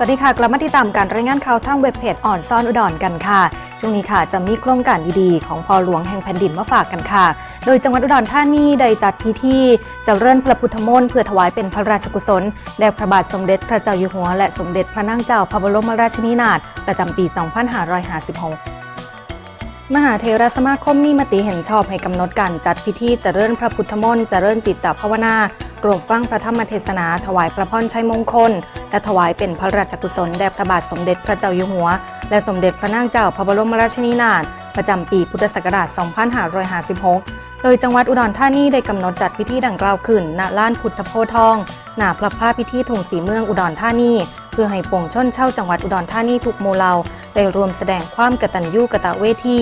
สวัสดีค่ะ กลับมาติดตามการรายงานข่าวทางเว็บเพจอ่อนซ่อนอุดรกันค่ะ ช่วงนี้ค่ะจะมีโครงการดีๆ ของพอหลวงแห่งแผ่นดินมาฝากกันค่ะ โดยจังหวัดอุดรธานีได้จัดพิธีเจริญพระพุทธมนต์เพื่อถวายเป็นพระราชกุศลแด่พระบาทสมเด็จพระเจ้าอยู่หัว และสมเด็จพระนางเจ้าพระบรมราชินีนาถประจำปี 2556มหาเทรสมาคมมีมติเห็นชอบให้กำหนดการจัดพิธีเจริญพระพุทธมนต์เจริญจิตตภาวนา รวมฟังพระธรรมเทศนาถวายพระพรชัยมงคล และถวายเป็นพระราชกุศลแด่พระบาทสมเด็จพระเจ้าอยู่หัว และสมเด็จพระนางเจ้าพระบรมราชินีนาถประจำปีพุทธศักราช 2556 โดยจังหวัดอุดรธานีได้กำหนดจัดพิธีดังกล่าวขึ้นณลานพุทธโพธิ์ทองณพระพาพิธีถุงสีเมืองอุดรธานี เพื่อให้ปวงชนเช่าจังหวัดอุดรธานีทุกหมู่เลาได้รวมแสดงความกตัญญูกตเวที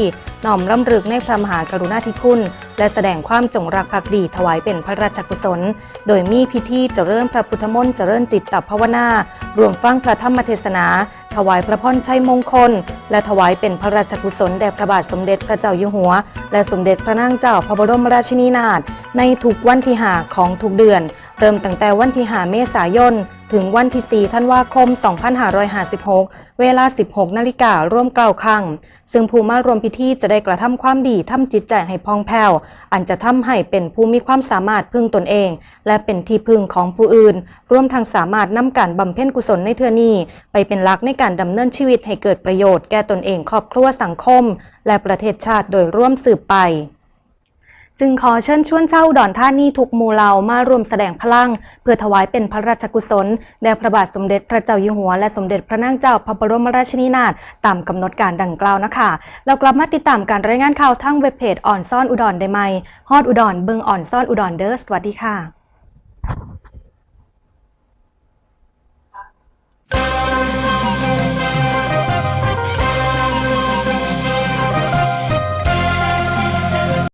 น้อมรำลึกในพระมหากรุณาธิคุณ และแสดงความจงรักภักดีถวายเป็นพระราชกุศล โดยมีพิธีเจริญพระพุทธมนต์เจริญจิตตภาวนารวมฟังพระธรรมเทศนา ถวายพระพรชัยมงคล และถวายเป็นพระราชกุศลแด่พระบาทสมเด็จพระเจ้าอยู่หัว และสมเด็จพระนางเจ้าพระบรมราชินีนาถในทุกวันที่หาของทุกเดือน เริ่มตั้งแต่วันที่หาเมษายน ถึงวันที่ 4 ธันวาคม 2556 เวลา 16 นาฬิการ่วมเกล่าวครั้ง ซึ่งผู้มารวมพิธีจะได้กระทำความดีทำจิตใจให้พองแผ้ว อันจะทำให้เป็นผู้มีความสามารถพึ่งตนเอง และเป็นที่พึ่งของผู้อื่น รวมทั้งสามารถนำการบำเพ็ญกุศลในเทือนี้ ไปเป็นหลักในการดำเนินชีวิตให้เกิดประโยชน์แก่ตนเองครอบครัวสังคม และประเทศชาติโดยร่วมสืบไป จึงขอเชิญชวนเช่าดอนท่านี่ทุกหมู่เหล่ามารวมแสดงพลัง เพื่อถวายเป็นพระราชกุศล แด่พระบาทสมเด็จพระเจ้าอยู่หัว และสมเด็จพระนางเจ้าพระบรมราชินีนาถตามกำหนดการดังกล่าวนะคะ เรากลับมาติดตามการรายงานข่าวทั้งเว็บเพจอ่อนซ่อนอุดรได้ไหมฮอดอุดรเบิงอ่อนซ่อนอุดรเด้อสวัสดีค่ะ